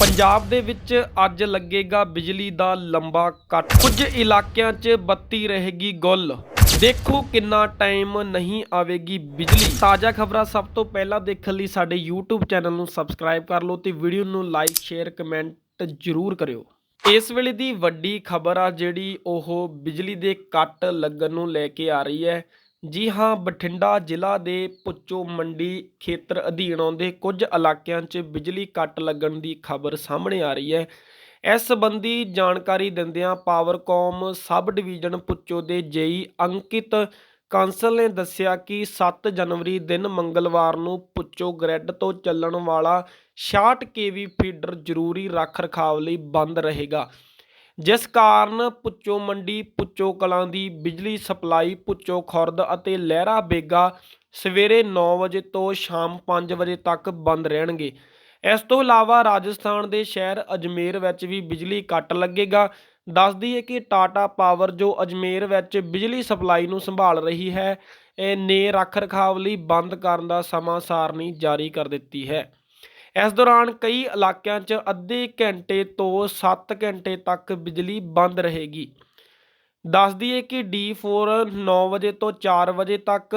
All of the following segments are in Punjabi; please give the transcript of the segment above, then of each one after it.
ਪੰਜਾਬ ਦੇ ਵਿੱਚ ਅੱਜ ਲੱਗੇਗਾ ਬਿਜਲੀ ਦਾ ਲੰਬਾ ਕੱਟ। ਕੁਝ ਇਲਾਕਿਆਂ 'ਚ ਬੱਤੀ ਰਹੇਗੀ ਗੁੱਲ। ਦੇਖੋ ਕਿੰਨਾ ਟਾਈਮ ਨਹੀਂ ਆਵੇਗੀ ਬਿਜਲੀ। ਤਾਜ਼ਾ ਖਬਰਾਂ ਸਭ ਤੋਂ ਪਹਿਲਾਂ ਦੇਖਣ ਲਈ ਸਾਡੇ YouTube ਚੈਨਲ ਨੂੰ ਸਬਸਕ੍ਰਾਈਬ ਕਰ ਲਓ ਤੇ ਵੀਡੀਓ ਨੂੰ ਲਾਈਕ, ਸ਼ੇਅਰ, ਕਮੈਂਟ ਜ਼ਰੂਰ ਕਰਿਓ। ਇਸ ਵੇਲੇ ਦੀ ਵੱਡੀ ਖਬਰ ਆ ਜਿਹੜੀ ਉਹ ਬਿਜਲੀ ਦੇ ਕੱਟ ਲੱਗਣ ਨੂੰ ਲੈ ਕੇ ਆ ਰਹੀ ਹੈ। ਜੀ ਹਾਂ, ਬਠਿੰਡਾ ਜ਼ਿਲ੍ਹਾ ਦੇ ਪੁੱਚੋ ਮੰਡੀ ਖੇਤਰ ਅਧੀਨ ਆਉਂਦੇ ਕੁਝ ਇਲਾਕਿਆਂ 'ਚ ਬਿਜਲੀ ਕੱਟ ਲੱਗਣ ਦੀ ਖਬਰ ਸਾਹਮਣੇ ਆ ਰਹੀ ਹੈ। ਇਸ ਸੰਬੰਧੀ ਜਾਣਕਾਰੀ ਦਿੰਦਿਆਂ ਪਾਵਰਕੌਮ ਸਬ ਡਿਵੀਜ਼ਨ ਪੁੱਚੋ ਦੇ ਜੇਈ ਅੰਕਿਤ ਕਾਂਸਲ ਨੇ ਦੱਸਿਆ ਕਿ 7 ਜਨਵਰੀ ਦਿਨ ਮੰਗਲਵਾਰ ਨੂੰ ਪੁੱਚੋ ਗ੍ਰਿਡ ਤੋਂ ਚੱਲਣ ਵਾਲਾ 66 ਕੇਵੀ ਫੀਡਰ ਜ਼ਰੂਰੀ ਰੱਖ ਰਖਾਵ ਲਈ ਬੰਦ ਰਹੇਗਾ। ਜਿਸ ਕਾਰਨ ਪੁੱਚੋ ਮੰਡੀ, ਪੁੱਚੋ ਕਲਾਂ ਦੀ ਬਿਜਲੀ ਸਪਲਾਈ, ਪੁੱਚੋ ਖੁਰਦ ਅਤੇ ਲਹਿਰਾ ਬੇਗਾ ਸਵੇਰੇ 9 ਵਜੇ ਤੋਂ ਸ਼ਾਮ 5 ਵਜੇ ਤੱਕ ਬੰਦ ਰਹਿਣਗੇ। ਇਸ ਤੋਂ ਇਲਾਵਾ ਰਾਜਸਥਾਨ ਦੇ ਸ਼ਹਿਰ ਅਜਮੇਰ ਵਿੱਚ ਵੀ ਬਿਜਲੀ ਕੱਟ ਲੱਗੇਗਾ। ਦੱਸਦੀ ਹੈ ਕਿ ਟਾਟਾ ਪਾਵਰ ਜੋ ਅਜਮੇਰ ਵਿੱਚ ਬਿਜਲੀ ਸਪਲਾਈ ਨੂੰ ਸੰਭਾਲ ਰਹੀ ਹੈ ਨੇ ਰੱਖ ਰਖਾਵ ਲਈ ਬੰਦ ਕਰਨ ਦਾ ਸਮਾਂ ਸਾਰਣੀ ਜਾਰੀ ਕਰ ਦਿੱਤੀ ਹੈ। ਇਸ ਦੌਰਾਨ ਕਈ ਇਲਾਕਿਆਂ 'ਚ ਅੱਧੇ ਘੰਟੇ ਤੋਂ 7 ਘੰਟੇ ਤੱਕ ਬਿਜਲੀ ਬੰਦ ਰਹੇਗੀ। ਦੱਸ ਦਈਏ ਕਿ D4 9 ਵਜੇ ਤੋਂ 4 ਵਜੇ ਤੱਕ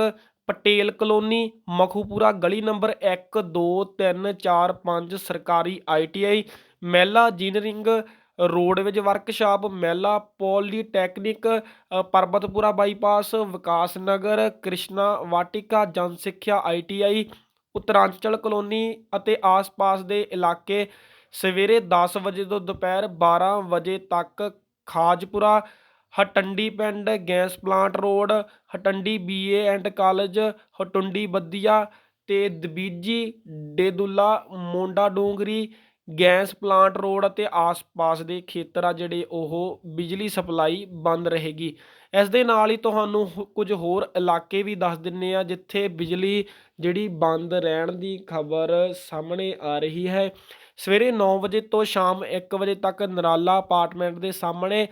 ਪਟੇਲ ਕਲੋਨੀ, ਮਖੂਪੁਰਾ ਗਲੀ ਨੰਬਰ 1 2 3 4 5 ਸਰਕਾਰੀ ਆਈਟੀਆਈ ਮਹਿਲਾ ਇੰਜੀਨੀਅਰਿੰਗ ਰੋਡਵੇਜ ਵਰਕਸ਼ਾਪ, ਮਹਿਲਾ polytechnic Parbatpura bypass, Vikas Nagar, Krishna Vatika Jan Shiksha ITI Uttaranchal colony ਅਤੇ ਆਸ-ਪਾਸ ਦੇ ਇਲਾਕੇ ਸਵੇਰੇ 10 ਵਜੇ ਤੋਂ ਦੁਪਹਿਰ 12 ਵਜੇ ਤੱਕ ਖਾਜਪੁਰਾ, ਹਟੰਡੀ ਪਿੰਡ, gas plant road, Hatundi BA and college, Hatundi Baddia ਤੇ Dabiji, Dedulla, Monda Dungri gas plant, road ਅਤੇ ਆਸ-ਪਾਸ ਦੇ ਖੇਤਰ ਆ ਜਿਹੜੇ ਉਹ ਬਿਜਲੀ ਸਪਲਾਈ ਬੰਦ ਰਹੇਗੀ। ਇਸ ਦੇ ਨਾਲ ਹੀ ਤੁਹਾਨੂੰ ਕੁਝ ਹੋਰ ਇਲਾਕੇ ਵੀ ਦੱਸ ਦਿੰਨੇ ਆ ਜਿੱਥੇ ਬਿਜਲੀ ਜਿਹੜੀ ਬੰਦ ਰਹਿਣ ਦੀ ਖਬਰ ਸਾਹਮਣੇ ਆ ਰਹੀ ਹੈ। ਸਵੇਰੇ 9 ਵਜੇ ਤੋਂ ਸ਼ਾਮ 1 ਵਜੇ ਤੱਕ ਨਰਾਲਾ ਅਪਾਰਟਮੈਂਟ ਦੇ ਸਾਹਮਣੇ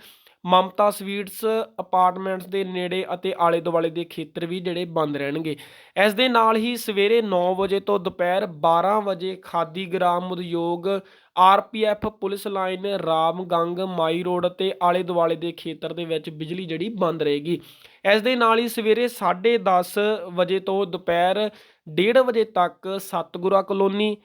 ਮਮਤਾ ਸਵੀਟਸ ਅਪਾਰਟਮੈਂਟਸ ਦੇ ਨੇੜੇ ਅਤੇ ਆਲੇ ਦੁਆਲੇ ਦੇ ਖੇਤਰ ਵੀ ਜਿਹੜੇ ਬੰਦ ਰਹਿਣਗੇ। ਇਸ ਦੇ ਨਾਲ ਹੀ ਸਵੇਰੇ 9 ਵਜੇ ਤੋਂ ਦੁਪਹਿਰ 12 ਵਜੇ Khadi Gram Udyog RPF police line, Ramganj, Mai road ਅਤੇ ਆਲੇ ਦੁਆਲੇ ਦੇ ਖੇਤਰ ਦੇ ਵਿੱਚ ਬਿਜਲੀ ਜਿਹੜੀ ਬੰਦ ਰਹੇਗੀ। ਇਸ ਦੇ ਨਾਲ ਹੀ ਸਵੇਰੇ 10:30 ਵਜੇ ਤੋਂ ਦੁਪਹਿਰ 1:30 ਵਜੇ ਤੱਕ Satgura colony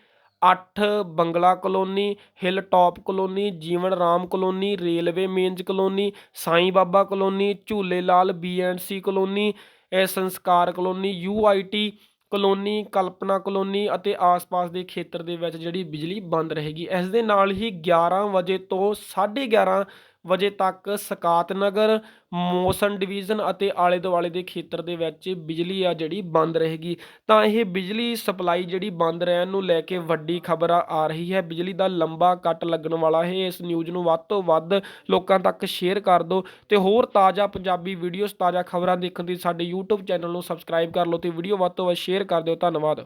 8 Bangla colony hill top colony, Jeevan Ram colony, railway men's colony, Sai Baba colony, Jhule Lal B and C colony Sanskar colony U I T colony, Kalpana colony ਅਤੇ ਆਸ-ਪਾਸ ਦੇ ਖੇਤਰ ਦੇ ਵਿੱਚ ਜਿਹੜੀ ਬਿਜਲੀ ਬੰਦ ਰਹੇਗੀ, ਇਸ ਦੇ ਨਾਲ ਹੀ 11 ਵਜੇ ਤੋਂ 11:30 ਵਜੇ ਤੱਕ ਸਕਾਤ ਨਗਰ, ਮੋਸਨ ਡਿਵੀਜ਼ਨ ਅਤੇ ਆਲੇ ਦੁਆਲੇ ਦੇ ਖੇਤਰ ਦੇ ਵਿੱਚ ਬਿਜਲੀ ਆ ਜਿਹੜੀ ਬੰਦ ਰਹੇਗੀ। ਤਾਂ ਇਹ ਬਿਜਲੀ ਸਪਲਾਈ ਜਿਹੜੀ ਬੰਦ ਰਹਿਣ ਨੂੰ ਲੈ ਕੇ ਵੱਡੀ ਖਬਰ ਆ ਆ ਰਹੀ ਹੈ। ਬਿਜਲੀ ਦਾ ਲੰਬਾ ਕੱਟ ਲੱਗਣ ਵਾਲਾ ਹੈ। ਇਸ ਨਿਊਜ਼ ਨੂੰ ਵੱਧ ਤੋਂ ਵੱਧ ਲੋਕਾਂ ਤੱਕ ਸ਼ੇਅਰ ਕਰ ਦਿਓ ਤੇ ਹੋਰ ਤਾਜ਼ਾ ਪੰਜਾਬੀ ਵੀਡੀਓਜ਼, ਤਾਜ਼ਾ ਖਬਰਾਂ ਦੇਖਣ ਲਈ ਸਾਡੇ YouTube ਚੈਨਲ ਨੂੰ ਸਬਸਕ੍ਰਾਈਬ ਕਰ ਲਓ ਤੇ ਵੀਡੀਓ ਵੱਧ ਤੋਂ ਵੱਧ ਸ਼ੇਅਰ ਕਰ ਦਿਓ। ਧੰਨਵਾਦ।